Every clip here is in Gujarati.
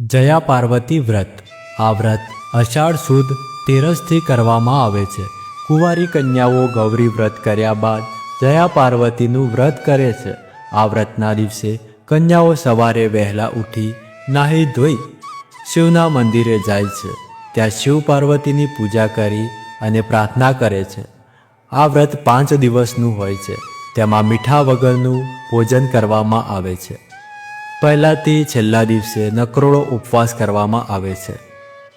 જયા પાર્વતી વ્રત. આ વ્રત અષાઢ સુદ તેરસથી કરવામાં આવે છે. કુંવારી કન્યાઓ ગૌરી વ્રત કર્યા બાદ જયા પાર્વતીનું વ્રત કરે છે. આ વ્રતના દિવસે કન્યાઓ સવારે વહેલા ઉઠી નાહી ધોઈ શિવના મંદિરે જાય છે. ત્યાં શિવ પાર્વતીની પૂજા કરી અને પ્રાર્થના કરે છે. આ વ્રત પાંચ દિવસનું હોય છે. તેમાં મીઠા વગરનું ભોજન કરવામાં આવે છે. પહેલાંથી છેલ્લા દિવસે નકરોડો ઉપવાસ કરવામાં આવે છે.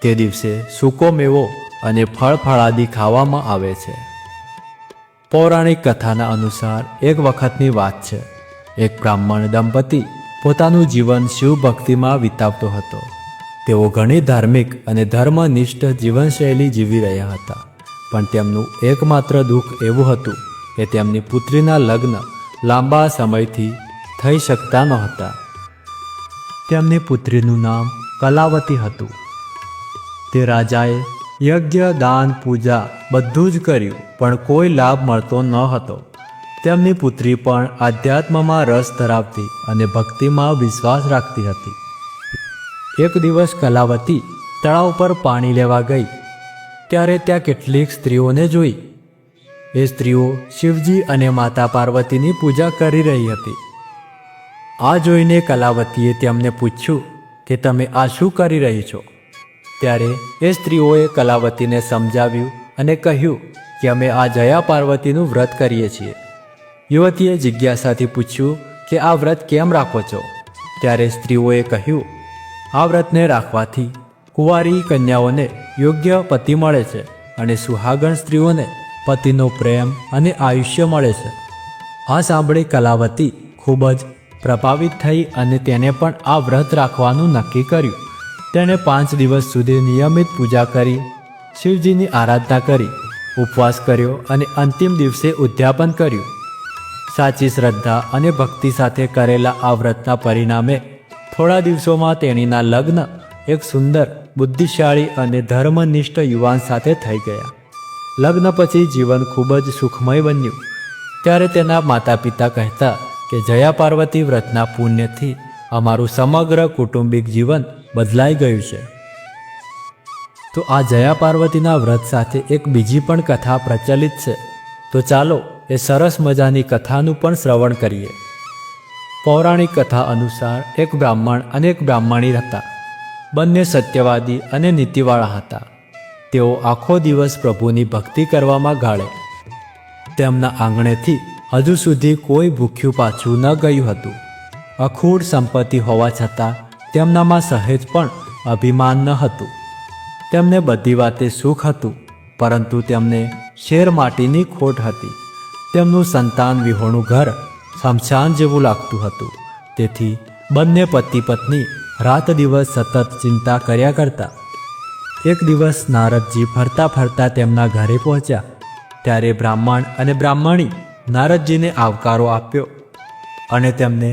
તે દિવસે સૂકો મેવો અને ફળ ફળાદી ખાવામાં આવે છે. પૌરાણિક કથાના અનુસાર એક વખતની વાત છે. એક બ્રાહ્મણ દંપતી પોતાનું જીવન શિવ ભક્તિમાં વિતાવતો હતો. તેઓ ઘણી ધાર્મિક અને ધર્મનિષ્ઠ જીવનશૈલી જીવી રહ્યા હતા. પણ તેમનું એકમાત્ર દુઃખ એવું હતું કે તેમની પુત્રીના લગ્ન લાંબા સમયથી થઈ શકતા નહોતા. તેમની પુત્રીનું નામ કલાવતી હતું. તે રાજાએ યજ્ઞ, દાન, પૂજા બધું જ કર્યું, પણ કોઈ લાભ મળતો ન હતો. તેમની પુત્રી પણ આધ્યાત્મમાં રસ ધરાવતી અને ભક્તિમાં વિશ્વાસ રાખતી હતી. એક દિવસ કલાવતી તળાવ પર પાણી લેવા ગઈ. ત્યારે ત્યાં કેટલીક સ્ત્રીઓને જોઈ. એ સ્ત્રીઓ શિવજી અને માતા પાર્વતીની પૂજા કરી રહી હતી. આ જોઈને કલાવતીએ તેમને પૂછ્યું કે તમે આ શું કરી રહી છો? ત્યારે એ સ્ત્રીઓએ કલાવતીને સમજાવ્યું અને કહ્યું કે અમે આ જયા પાર્વતીનું વ્રત કરીએ છીએ. યુવતીએ જિજ્ઞાસાથી પૂછ્યું કે આ વ્રત કેમ રાખો છો? ત્યારે સ્ત્રીઓએ કહ્યું, આ વ્રતને રાખવાથી કુંવારી કન્યાઓને યોગ્ય પતિ મળે છે અને સુહાગણ સ્ત્રીઓને પતિનો પ્રેમ અને આયુષ્ય મળે છે. આ સાંભળી કલાવતી ખૂબ જ પ્રભાવિત થઈ અને તેને પણ આ વ્રત રાખવાનું નક્કી કર્યું. તેણે પાંચ દિવસ સુધી નિયમિત પૂજા કરી, શિવજીની આરાધના કરી, ઉપવાસ કર્યો અને અંતિમ દિવસે ઉદ્યાપન કર્યું. સાચી શ્રદ્ધા અને ભક્તિ સાથે કરેલા આ વ્રતના પરિણામે થોડા દિવસોમાં તેણીના લગ્ન એક સુંદર, બુદ્ધિશાળી અને ધર્મનિષ્ઠ યુવાન સાથે થઈ ગયા. લગ્ન પછી જીવન ખૂબ જ સુખમય બન્યું. ત્યારે તેના માતા પિતા કહેતા કે જયા પાર્વતી વ્રતના પુણ્યથી અમારું સમગ્ર કુટુંબિક જીવન બદલાઈ ગયું છે. તો આ જયા પાર્વતીના વ્રત સાથે એક બીજી પણ કથા પ્રચલિત છે. તો ચાલો એ સરસ મજાની કથાનું પણ શ્રવણ કરીએ. પૌરાણિક કથા અનુસાર એક બ્રાહ્મણ અને એક બ્રાહ્મણી હતા. બંને સત્યવાદી અને નીતિવાળા હતા. તેઓ આખો દિવસ પ્રભુની ભક્તિ કરવામાં ગાળે. તેમના આંગણેથી હજુ સુધી કોઈ ભૂખ્યું પાછું ન ગયું હતું. અખૂડ સંપત્તિ હોવા છતાં તેમનામાં સહેજ પણ અભિમાન ન હતું. તેમને બધી વાતે સુખ હતું, પરંતુ તેમને શેર માટીની ખોટ હતી. તેમનું સંતાન વિહોણું ઘર, શમશાન જેવું લાગતું હતું. તેથી બંને પતિ પત્ની રાત દિવસ સતત ચિંતા કર્યા કરતા. એક દિવસ નારદજી ફરતા ફરતા તેમના ઘરે પહોંચ્યા. ત્યારે બ્રાહ્મણ અને બ્રાહ્મણી નારદજીને આવકારો આપ્યો અને તેમને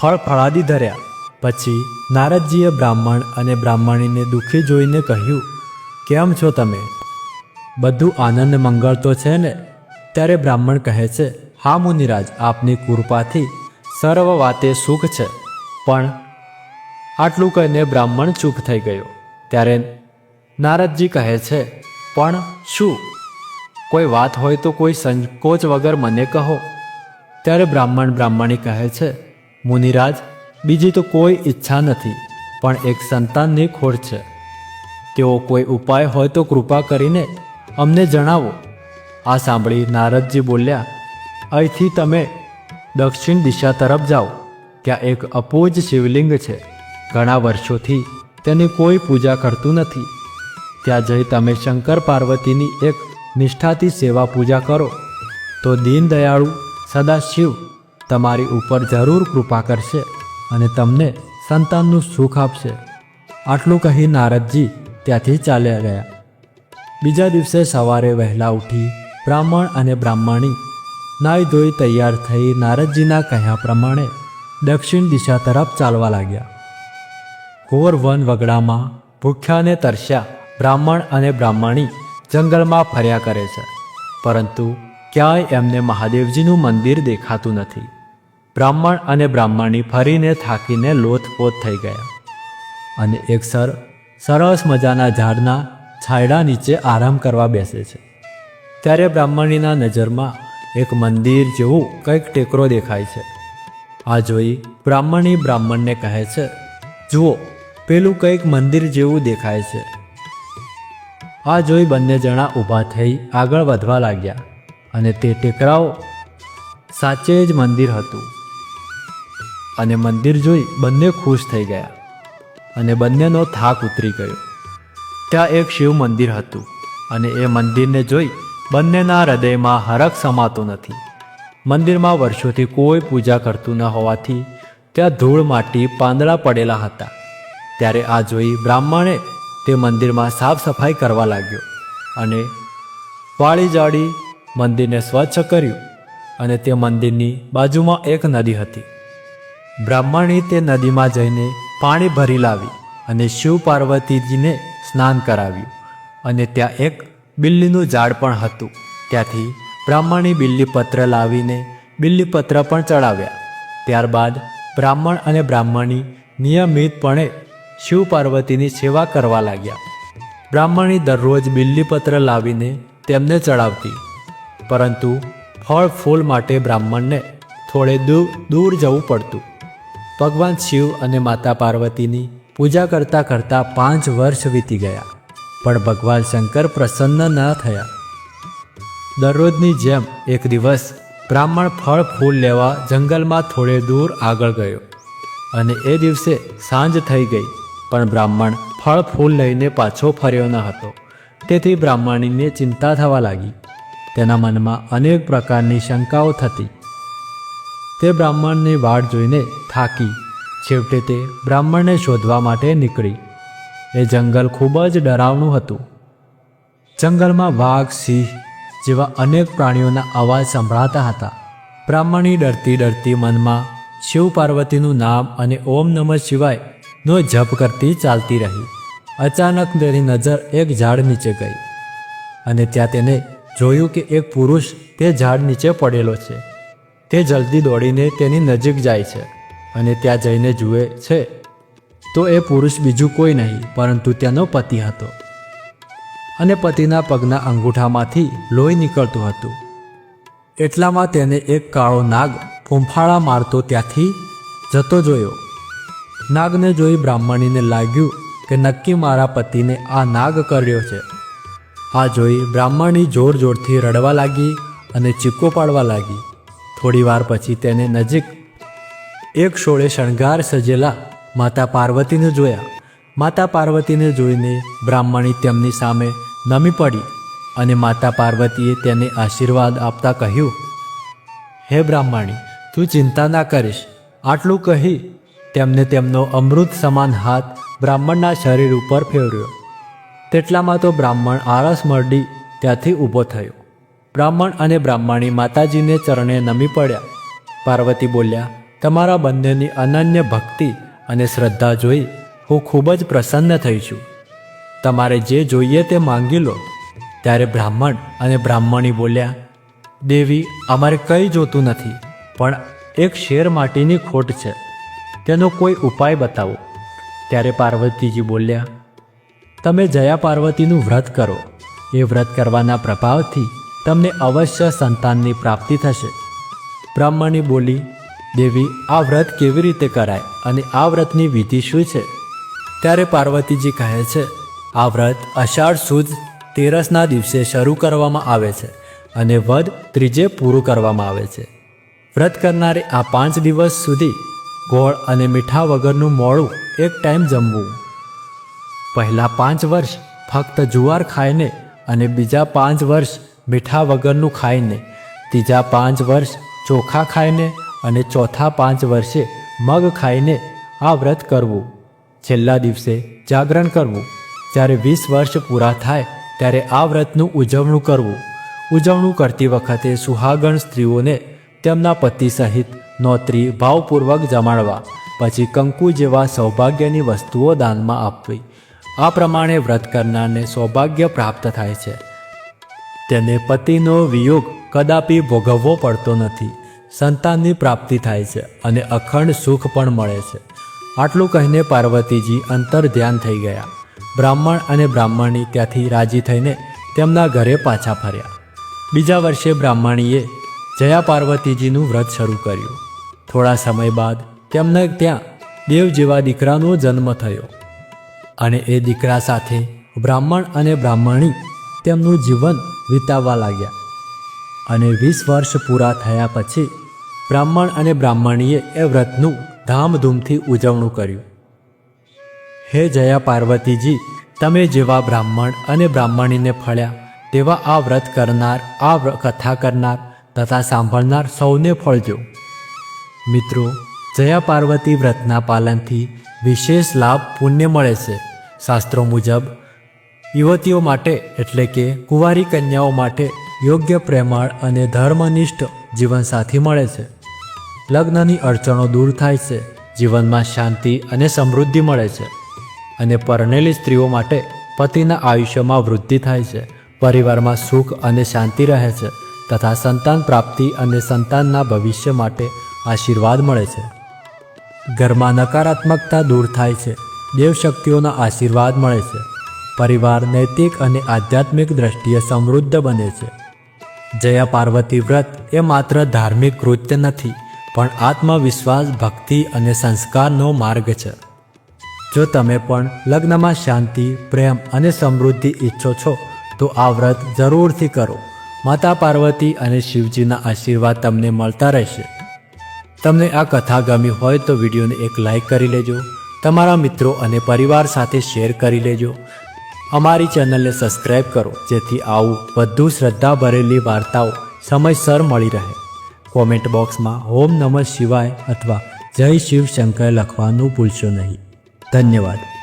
ફળ ફળાદી ધર્યા. પછી નારદજીએ બ્રાહ્મણ અને બ્રાહ્મણીને દુઃખી જોઈને કહ્યું, કેમ છો તમે? બધું આનંદ મંગળ તો છે ને? ત્યારે બ્રાહ્મણ કહે છે, હા મુનિરાજ, આપની કૃપાથી સર્વ વાતે સુખ છે. પણ આટલું કહીને બ્રાહ્મણ ચૂપ થઈ ગયો. ત્યારે નારદજી કહે છે, પણ શું? કોઈ વાત હોય તો કોઈ સંકોચ વગર મને કહો. ત્યારે બ્રાહ્મણ બ્રાહ્મણી કહે છે, મુનિરાજ, બીજી તો કોઈ ઈચ્છા નથી, પણ એક સંતાનની ખોટ છે. તેઓ કોઈ ઉપાય હોય તો કૃપા કરીને અમને જણાવો. આ સાંભળી નારદજી બોલ્યા, અહીંથી તમે દક્ષિણ દિશા તરફ જાઓ. ત્યાં એક અપૂજ શિવલિંગ છે. ઘણા વર્ષોથી તેની કોઈ પૂજા કરતું નથી. ત્યાં જઈ તમે શંકર પાર્વતીની એક નિષ્ઠાથી સેવા પૂજા કરો. તો દીનદયાળુ સદાશિવ તમારી ઉપર જરૂર કૃપા કરશે અને તમને સંતાનનું સુખ આપશે. આટલું કહી નારદજી ત્યાંથી ચાલ્યા ગયા. બીજા દિવસે સવારે વહેલા ઉઠી બ્રાહ્મણ અને બ્રાહ્મણી નાઈ ધોઈ તૈયાર થઈ નારદજીના કહ્યા પ્રમાણે દક્ષિણ દિશા તરફ ચાલવા લાગ્યા. ઘોર વન વગડામાં ભૂખ્યાને તરસ્યા બ્રાહ્મણ અને બ્રાહ્મણી જંગલમાં ફર્યા કરે છે. પરંતુ ક્યાંય એમને મહાદેવજીનું મંદિર દેખાતું નથી. બ્રાહ્મણ અને બ્રાહ્મણી ફરીને થાકીને લોથપોથ થઈ ગયા. અને એક સર સરસ મજાના ઝાડના છાંયડા નીચે આરામ કરવા બેસે છે. ત્યારે બ્રાહ્મણીના નજરમાં એક મંદિર જેવું કંઈક ટેકરો દેખાય છે. આ જોઈ બ્રાહ્મણી બ્રાહ્મણને કહે છે, જુઓ, પેલું કંઈક મંદિર જેવું દેખાય છે. આ જોઈ બંને જણા ઊભા થઈ આગળ વધવા લાગ્યા અને તે ટેકરાઓ સાચે જ મંદિર હતું. અને મંદિર જોઈ બંને ખુશ થઈ ગયા અને બંનેનો થાક ઉતરી ગયો. ત્યાં એક શિવ મંદિર હતું અને એ મંદિરને જોઈ બંનેના હૃદયમાં હરખ સમાતો નથી. મંદિરમાં વર્ષોથી કોઈ પૂજા કરતું ન હોવાથી ત્યાં ધૂળ માટી પાંદડા પડેલા હતા. ત્યારે આ જોઈ બ્રાહ્મણે તે મંદિરમાં સાફ સફાઈ કરવા લાગ્યો અને વાળી જાળી મંદિરને સ્વચ્છ કર્યું અને તે મંદિરની બાજુમાં એક નદી હતી. બ્રાહ્મણી તે નદીમાં જઈને પાણી ભરી લાવી અને શિવ પાર્વતીજીને સ્નાન કરાવ્યું અને ત્યાં એક બિલ્લીનું ઝાડ પણ હતું. ત્યાંથી બ્રાહ્મણી બિલ્લીપત્ર લાવીને બિલ્લીપત્ર પણ ચડાવ્યા. ત્યારબાદ બ્રાહ્મણ અને બ્રાહ્મણી નિયમિતપણે શિવ પાર્વતીની સેવા કરવા લાગ્યા. બ્રાહ્મણી દરરોજ બિલ્લીપત્ર લાવીને તેમને ચડાવતી. પરંતુ ફળ ફૂલ માટે બ્રાહ્મણને થોડે દૂર દૂર જવું પડતું. ભગવાન શિવ અને માતા પાર્વતીની પૂજા કરતાં કરતાં પાંચ વર્ષ વીતી ગયા, પણ ભગવાન શંકર પ્રસન્ન ન થયા. દરરોજની જેમ એક દિવસ બ્રાહ્મણ ફળ ફૂલ લેવા જંગલમાં થોડે દૂર આગળ ગયો અને એ દિવસે સાંજ થઈ ગઈ. પણ બ્રાહ્મણ ફળ ફૂલ લઈને પાછો ફર્યો ન હતો. તેથી બ્રાહ્મણીને ચિંતા થવા લાગી. તેના મનમાં અનેક પ્રકારની શંકાઓ થતી. તે બ્રાહ્મણની વાટ જોઈને થાકી. છેવટે તે બ્રાહ્મણને શોધવા માટે નીકળી. એ જંગલ ખૂબ જ ડરાવણું હતું. જંગલમાં વાઘ, સિંહ જેવા અનેક પ્રાણીઓના અવાજ સંભળાતા હતા. બ્રાહ્મણી ડરતી ડરતી મનમાં શિવ પાર્વતીનું નામ અને ઓમ નમઃ શિવાય નો જપ કરતી ચાલતી રહી. અચાનક તેની નજર એક ઝાડ નીચે ગઈ અને ત્યાં તેને જોયું કે એક પુરુષ તે ઝાડ નીચે પડેલો છે. તે જલ્દી દોડીને તેની નજીક જાય છે અને ત્યાં જઈને જુએ છે. તો એ પુરુષ બીજું કોઈ નહીં, પરંતુ તેનો પતિ હતો. અને પતિના પગના અંગૂઠામાંથી લોહી નીકળતું હતું. એટલામાં તેને એક કાળો નાગ ફૂંફાળા મારતો ત્યાંથી જતો જોયો. નાગને જોઈ બ્રાહ્મણીને લાગ્યું કે નક્કી મારા પતિને આ નાગ કર્યો છે. આ જોઈ બ્રાહ્મણી જોર જોરથી રડવા લાગી અને ચીકો પાડવા લાગી. થોડીવાર પછી તેને નજીક એક શોળે શણગાર સજેલા માતા પાર્વતીને જોયા. માતા પાર્વતીને જોઈને બ્રાહ્મણી તેમની સામે નમી પડી અને માતા પાર્વતીએ તેને આશીર્વાદ આપતા કહ્યું, હે બ્રાહ્મણી, તું ચિંતા ના કરીશ. આટલું કહી તેમને તેમનો અમૃત સમાન હાથ બ્રાહ્મણના શરીર ઉપર ફેરવ્યો તેટલામાં તો બ્રાહ્મણ આળસ મરડી ત્યાંથી ઊભો થયો. બ્રાહ્મણ અને બ્રાહ્મણી માતાજીને ચરણે નમી પડ્યા. પાર્વતી બોલ્યા, તમારા બંનેની અનન્ય ભક્તિ અને શ્રદ્ધા જોઈ હું ખૂબ જ પ્રસન્ન થઈ છું. તમારે જે જોઈએ તે માંગી લો. ત્યારે બ્રાહ્મણ અને બ્રાહ્મણી બોલ્યા, દેવી, અમારે કંઈ જોતું નથી, પણ એક શેર માટીની ખોટ છે. તેનો કોઈ ઉપાય બતાવો? ત્યારે પાર્વતીજી બોલ્યા, તમે જયા પાર્વતીનું વ્રત કરો. એ વ્રત કરવાના પ્રભાવથી તમને અવશ્ય સંતાનની પ્રાપ્તિ થશે. બ્રાહ્મણી બોલી, દેવી, આ વ્રત કેવી રીતે કરાય અને આ વ્રતની વિધિ શું છે? ત્યારે પાર્વતીજી કહે છે, આ વ્રત અષાઢ સુદ તેરસના દિવસે શરૂ કરવામાં આવે છે અને વધ ત્રીજે પૂરું કરવામાં આવે છે. વ્રત કરનારે આ પાંચ દિવસ સુધી ગોળ અને મીઠા વગરનું મોળું એક ટાઈમ જમવું. પહેલાં પાંચ વર્ષ ફક્ત જુવાર ખાઈને અને બીજા પાંચ વર્ષ મીઠા વગરનું ખાઈને, ત્રીજા પાંચ વર્ષ ચોખા ખાઈને અને ચોથા પાંચ વર્ષે મગ ખાઈને આ વ્રત કરવું. છેલ્લા દિવસે જાગરણ કરવું. જ્યારે વીસ વર્ષ પૂરા થાય ત્યારે આ વ્રતનું ઉજવણું કરવું. ઉજવણું કરતી વખતે સુહાગણ સ્ત્રીઓને તેમના પતિ સહિત નોતરી ભાવપૂર્વક જમાડવા, પછી કંકુ જેવા સૌભાગ્યની વસ્તુઓ દાનમાં આપવી. આ પ્રમાણે વ્રત કરનારને સૌભાગ્ય પ્રાપ્ત થાય છે. તેને પતિનો વિયોગ કદાપી ભોગવવો પડતો નથી. સંતાનની પ્રાપ્તિ થાય છે અને અખંડ સુખ પણ મળે છે. આટલું કહીને પાર્વતીજી અંતર ધ્યાન થઈ ગયા. બ્રાહ્મણ અને બ્રાહ્મણી ત્યાંથી રાજી થઈને તેમના ઘરે પાછા ફર્યા. બીજા વર્ષે બ્રાહ્મણીએ જયા પાર્વતીજીનું વ્રત શરૂ કર્યું. થોડા સમય બાદ તેમને ત્યાં દેવ જેવા દીકરાનો જન્મ થયો. અને એ દીકરા સાથે બ્રાહ્મણ અને બ્રાહ્મણી તેમનું જીવન વિતાવવા લાગ્યા. અને વીસ વર્ષ પૂરા થયા પછી બ્રાહ્મણ અને બ્રાહ્મણીએ એ વ્રતનું ધામધૂમથી ઉજવણું કર્યું. હે જયા પાર્વતીજી, તમે જેવા બ્રાહ્મણ અને બ્રાહ્મણીને ફળ્યા, તેવા આ વ્રત કરનાર, આ કથા કરનાર તથા સાંભળનાર સૌને ફળજો. મિત્રો, જયા પાર્વતી વ્રતના પાલનથી વિશેષ લાભ પુણ્ય મળે છે. શાસ્ત્રો મુજબ, યુવતીઓ માટે એટલે કે કુંવારી કન્યાઓ માટે યોગ્ય પ્રેમાળ અને ધર્મનિષ્ઠ જીવનસાથી મળે છે. લગ્નની અડચણો દૂર થાય છે, જીવનમાં શાંતિ અને સમૃદ્ધિ મળે છે અને પરણેલી સ્ત્રીઓ માટે પતિના આયુષ્યમાં વૃદ્ધિ થાય છે. પરિવારમાં સુખ અને શાંતિ રહે છે તથા સંતાન પ્રાપ્તિ અને સંતાનના ભવિષ્ય માટે આશીર્વાદ મળે છે. ઘરમાં નકારાત્મકતા દૂર થાય છે. દેવશક્તિઓના આશીર્વાદ મળે છે. પરિવાર નૈતિક અને આધ્યાત્મિક દ્રષ્ટિએ સમૃદ્ધ બને છે. જયા પાર્વતી વ્રત એ માત્ર ધાર્મિક કૃત્ય નથી, પણ આત્મવિશ્વાસ, ભક્તિ અને સંસ્કારનો માર્ગ છે. જો તમે પણ લગ્નમાં શાંતિ, પ્રેમ અને સમૃદ્ધિ ઈચ્છો છો, તો આ વ્રત જરૂરથી કરો. માતા પાર્વતી અને શિવજીના આશીર્વાદ તમને મળતા રહેશે. તમને આ કથા ગમી હોય તો વિડીયોને એક લાઈક કરી લેજો, તમારા મિત્રો અને પરિવાર સાથે શેર કરી લેજો. અમારી ચેનલને સબસ્ક્રાઈબ કરો, જેથી આવું વધુ શ્રદ્ધા ભરેલી વાર્તાઓ સમયસર મળી રહે. કોમેન્ટ બોક્સમાં હોમ નમઃ શિવાય અથવા જય શિવ શંકર લખવાનું ભૂલશો નહીં. ધન્યવાદ.